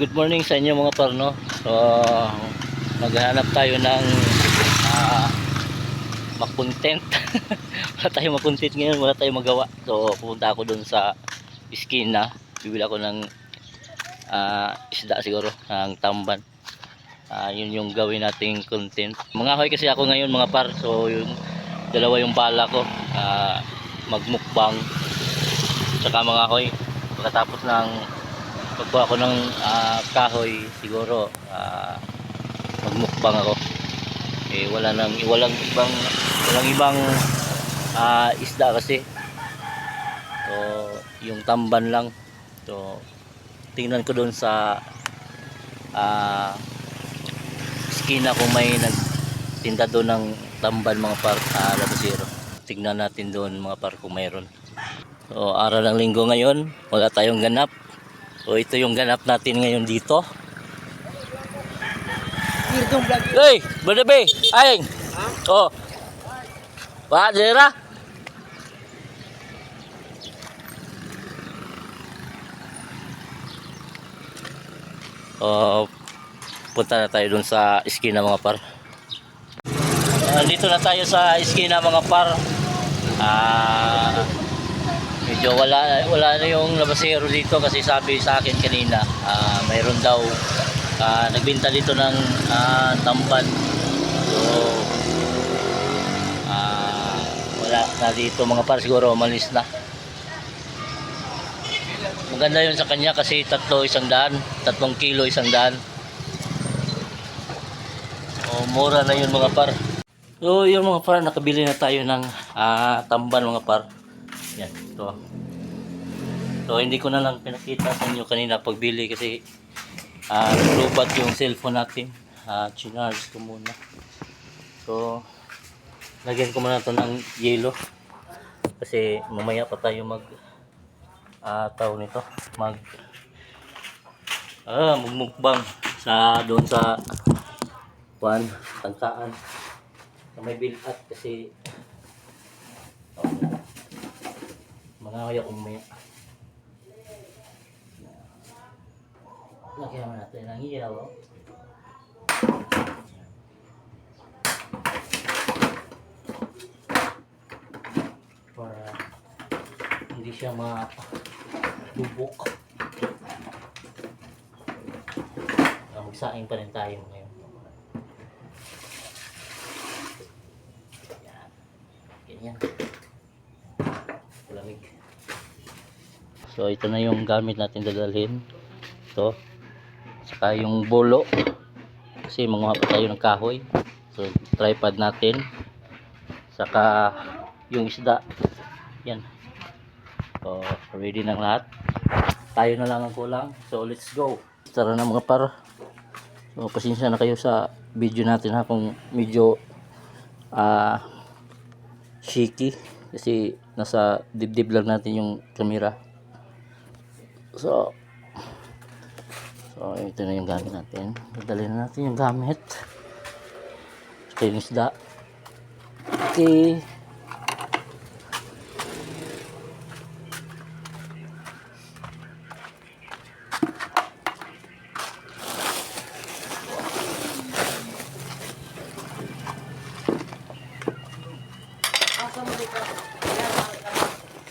good morning sa inyo mga parno. So, maghanap tayo ng uh, makontent. wala tayong makontent ngayon, wala tayong magawa. So, pupunta ako dun sa iskina. Bibili ako ng ah, isda siguro, ng tamban. Ah, yun yung gawin nating content. Mga hoy kasi ako ngayon mga par. So, yung dalawa yung bala ko. Ah, magmukbang. Tsaka mga hoy, pagkatapos ng pagkuha ko ng ah, kahoy siguro ah, magmukbang ako. Eh wala nang walang ibang walang ibang ah, isda kasi. So yung tamban lang. So tingnan ko doon sa ah, skina kung may nagtinda doon ng tamban mga par ah, labasero. Tingnan natin doon mga par kung mayroon. So araw ng linggo ngayon. Wala tayong ganap So ito yung ganap natin ngayon dito. Hey, badabe, ayeng. Oh. Wa dira. Oh, punta na tayo dun sa iskina mga par. Nandito na tayo sa iskina mga par. Ah, medyo wala wala na yung labasero dito kasi sabi sa akin kanina ah, mayroon daw ah, nagbenta dito ng ah, tamban so ah, wala na dito mga par siguro umalis na. Maganda yun sa kanya kasi tatlo isang daan tatlong kilo isang daan. O mura na yun mga par. So yun mga par nakabili na tayo ng ah, tamban mga par. Yan, ito. So, hindi ko na lang pinakita sa inyo kanina pagbili kasi ah lubat yung cellphone natin. Ah, chinarge ko muna. So, lagyan ko muna ito ng yelo. Kasi mamaya pa tayo mag ah tawag nito, mag ah, magmukbang sa doon sa kuan, tangkaan. Sa may build up kasi oh, mga kaya umaya. Lagyan natin ng ilaw. oh. Para hindi siya mabubok. Ah, Magsaing pa rin tayo ngayon. Yan. Ganyan lamig. So ito na yung gamit natin dadalhin. Ito. Saka yung bolo. Kasi manguha pa tayo ng kahoy. So tripod natin. Saka yung isda. Yan. So ready na lahat. Tayo na lang ang kulang. So let's go. Tara na mga par. So pasensya na kayo sa video natin ha kung medyo ah shaky kasi nasa dibdib lang natin yung camera so so ito na yung gamit natin. Dadalhin na natin yung gamit. Ito yung isda. Okay.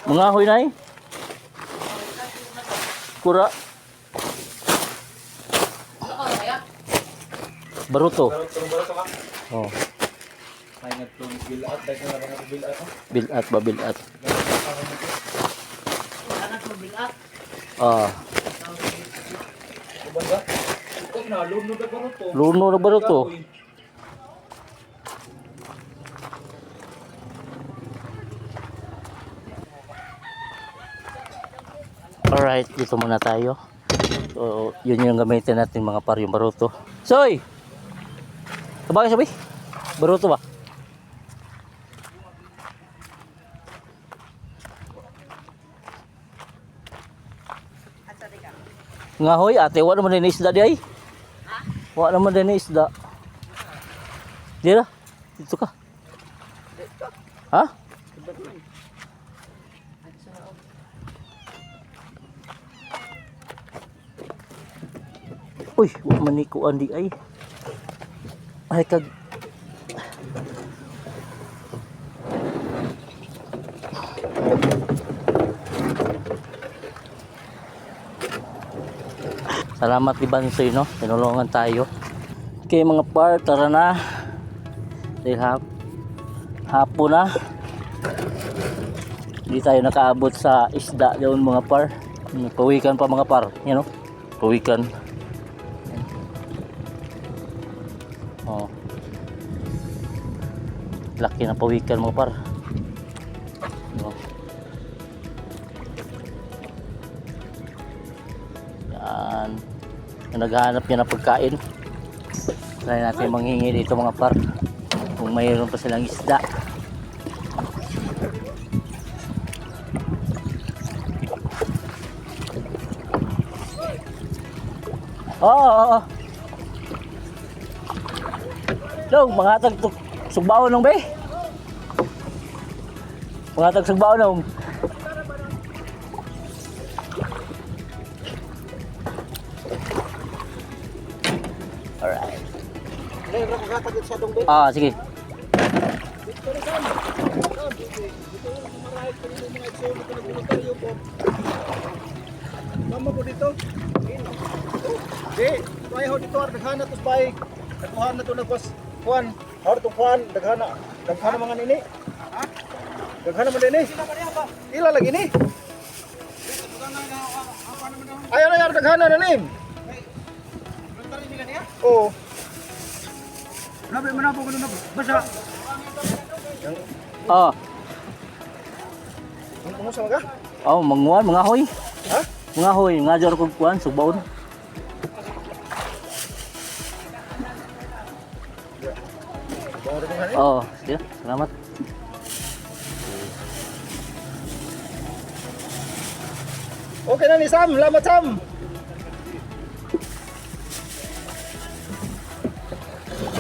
Mga ahoy na eh kura baruto oh May nagtong bill out, dahil na lang bill out. bilat ba bilat ah luno na baruto Alright, dito muna tayo. So, yun yung gamitin natin mga par yung baruto. Soy! Kabagay sabi? Baruto ba? Nga hoy, ate, wala naman din isda di ay. Wala naman din isda. Dira, dito ka. Ha? Uy, wa man ni ko andi ay. Ay kag Salamat di Bansoy no, tinulungan tayo. Okay mga par, tara na. Dahil hap hapon na. Hindi tayo nakaabot sa isda doon mga par. Pawikan pa mga par, you know. Pawikan. Laki na pawikan mga par. Oh. Yan. Naghahanap niya ng pagkain. Try natin manghingi dito mga par. Kung mayroon pa silang isda. Oo, oo, oo. Dong, mga tag sugbaon nung be. Mga tag sugbaon nung. Alright. Ah, sige. Mama po dito. Di, may ho dito ar daghana tos bay. Nakuha na to nagwas kuan. Har to kuan daghana. Daghana mga nini. Ha? Daghana man nini. Ila lagi ni. Ayo na yar daghana na nim. Oo. Nabi man ako kuno basa. Oh, Ang kumusta mga? oh, manguan, mga hoy. Ha? Mga hoy, nga jar kog kuan, sugbaon. Bawang daghana ni. Oh, sige. Salamat. Okay na ni Sam, salamat Sam.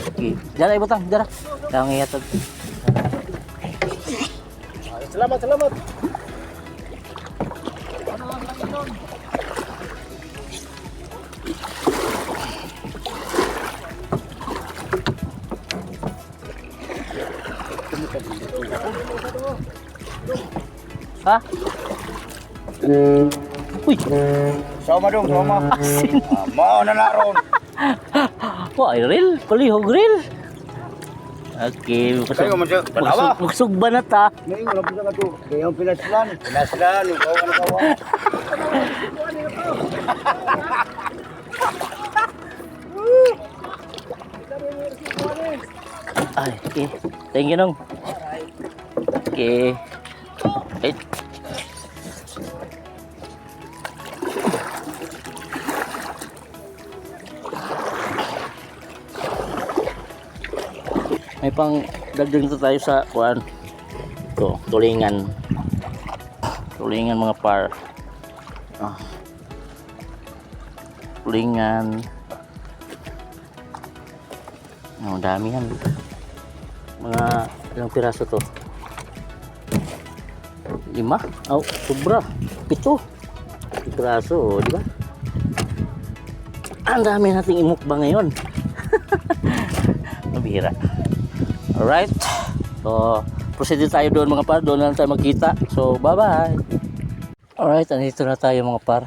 Okay. Dara ibutang, dara. Dara ngiyatag. Salamat, salamat. Ha? Uy, Sama dong, sama. asin. Mau na naron. Wah, grill, palihog grill. Okay, magsug, magsug ba na ta? Ngayon, wala po sa to. Kaya yung pinaslan. Pinaslan, yung kawan na kawan. Ay, okay. Thank you, Nong. Okay. May pang dagdag nito tayo sa kuan. Ito, tulingan. Tulingan mga par. Ah. Tulingan. Oh, Ang dami yan. Mga ilang piraso to? Lima? Oh, sobra. Pito. Piraso, oh, di ba? Ang dami nating imukba ngayon. Mabihira. Alright. So, proceed tayo doon mga par. Doon na tayo magkita. So, bye-bye. Alright, andito na tayo mga par.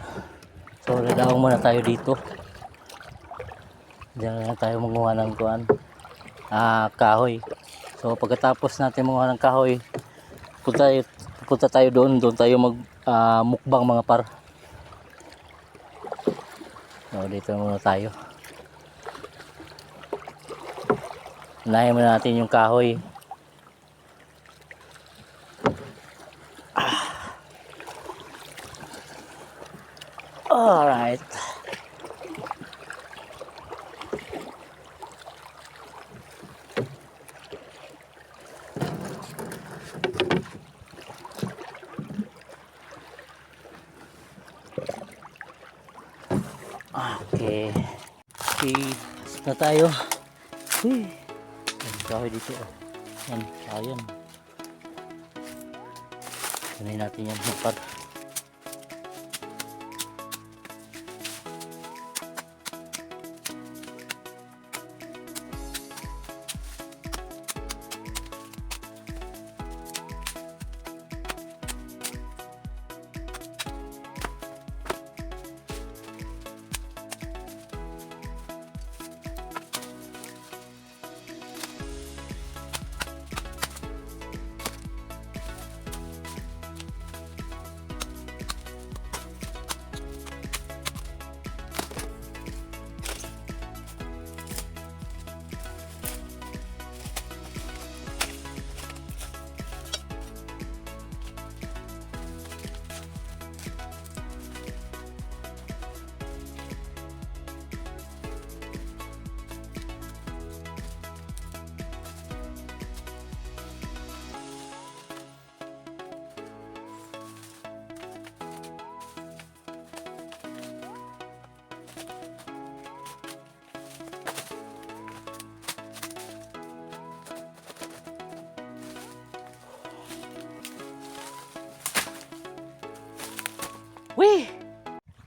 So, lalawang muna tayo dito. Diyan na tayo manguha ng kuan. Ah, kahoy. So pagkatapos natin manguha ng kahoy, punta punta tayo doon, doon tayo mag ah, mukbang mga par. So dito muna tayo. Unahin muna natin yung kahoy. Ah. Alright. Okay. Okay. Pasok na tayo. Uy. Ang kahoy dito. Oh. Yan. Ayan. Kunin natin yan. Mapat.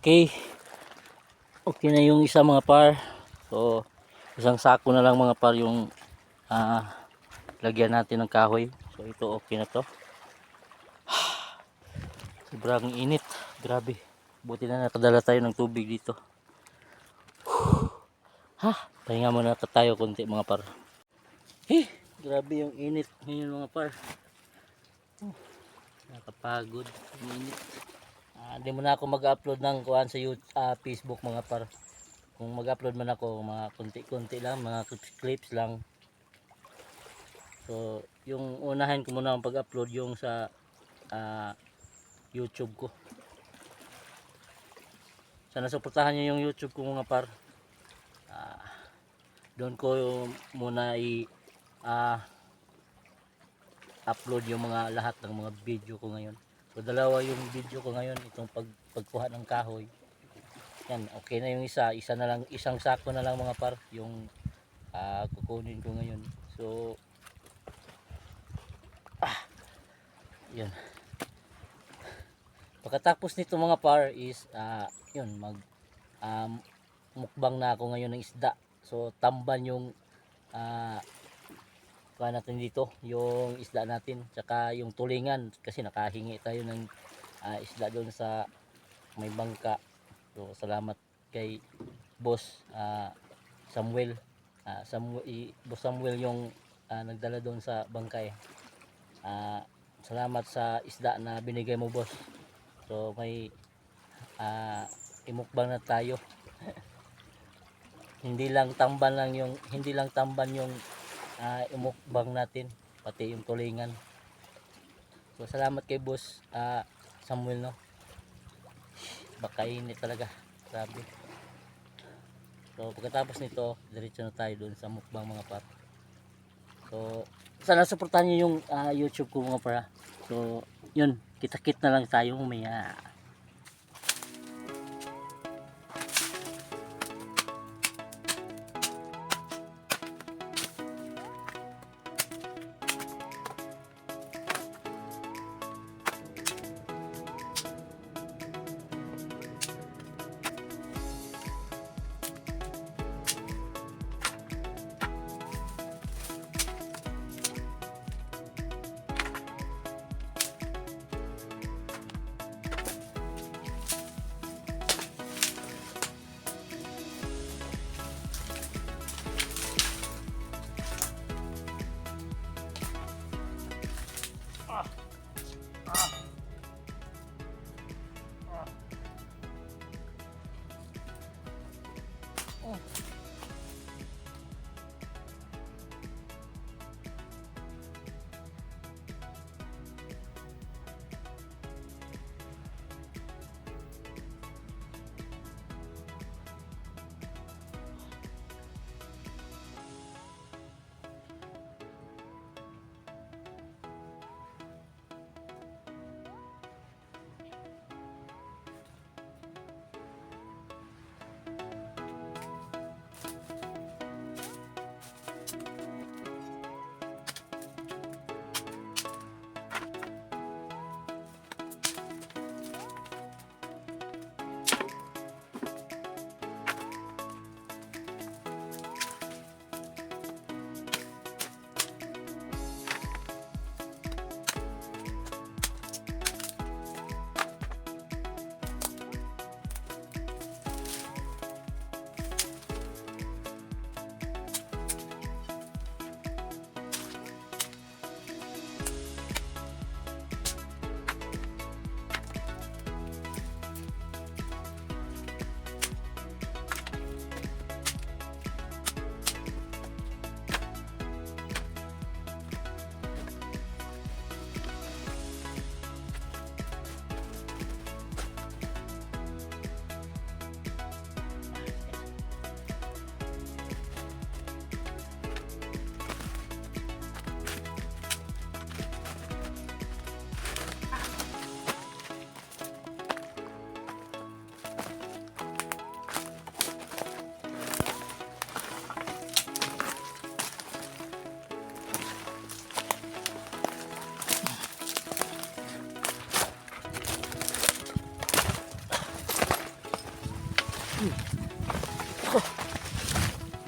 Okay. Okay na yung isa mga par. So, isang sako na lang mga par yung ah, lagyan natin ng kahoy. So, ito okay na to. Sobrang init. Grabe. Buti na nakadala tayo ng tubig dito. Ha, pahinga muna ta- tayo konti mga par. Eh, grabe yung init ngayon mga par. Oh, nakapagod. Ang init. Hindi mo na ako mag-upload ng kuhan sa YouTube, ah, Facebook mga par. Kung mag-upload man ako, mga kunti-kunti lang, mga clips lang. So, yung unahin ko muna ang pag-upload yung sa ah, YouTube ko. Sana suportahan niyo yung YouTube ko mga par. Ah, doon ko muna i ah, upload yung mga lahat ng mga video ko ngayon. So dalawa yung video ko ngayon itong pag pagkuha ng kahoy. Yan, okay na yung isa, isa na lang isang sako na lang mga par yung ah, kukunin ko ngayon. So ah, yun. Pagkatapos nito mga par is ah, yun mag um, mukbang na ako ngayon ng isda. So tamban yung ah kuha natin dito, yung isda natin, tsaka yung tulingan kasi nakahingi tayo ng ah, isda doon sa may bangka. So salamat kay Boss ah, Samuel. Ah, Samuel i- Boss Samuel yung ah, nagdala doon sa bangkay. Ah, salamat sa isda na binigay mo, boss. So may ah, imukbang na tayo. hindi lang tamban lang yung hindi lang tamban yung ah, imukbang natin pati yung tulingan. So salamat kay boss ah, Samuel no? Baka init talaga. Grabe. So pagkatapos nito diretso na tayo doon sa mukbang mga par so sana suportahan nyo yung ah, youtube ko mga para so yun kita-kit na lang tayo mamaya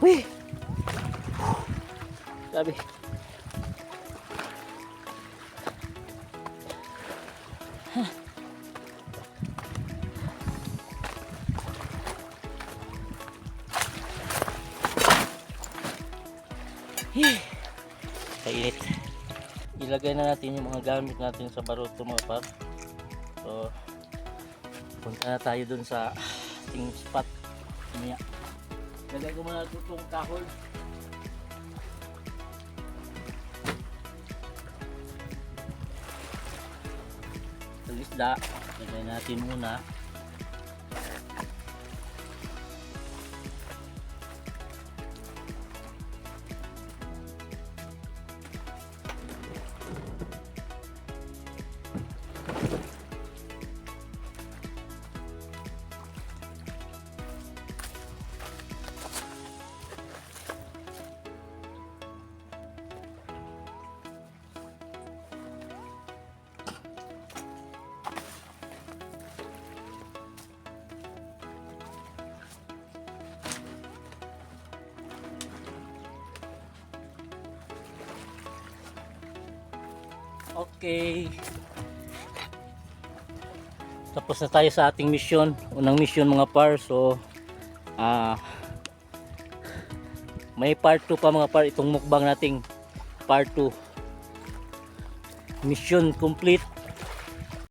Uy. Grabe. Hih. Kainit. Ilagay na natin yung mga gamit natin sa baruto mga par. So, punta na tayo dun sa ating spot. Mamaya. Lagay ko muna ito itong kahol. Isda. Lagay natin muna. Okay. Tapos na tayo sa ating mission. Unang mission mga par. So, ah may part 2 pa mga par. Itong mukbang nating part 2. Mission complete.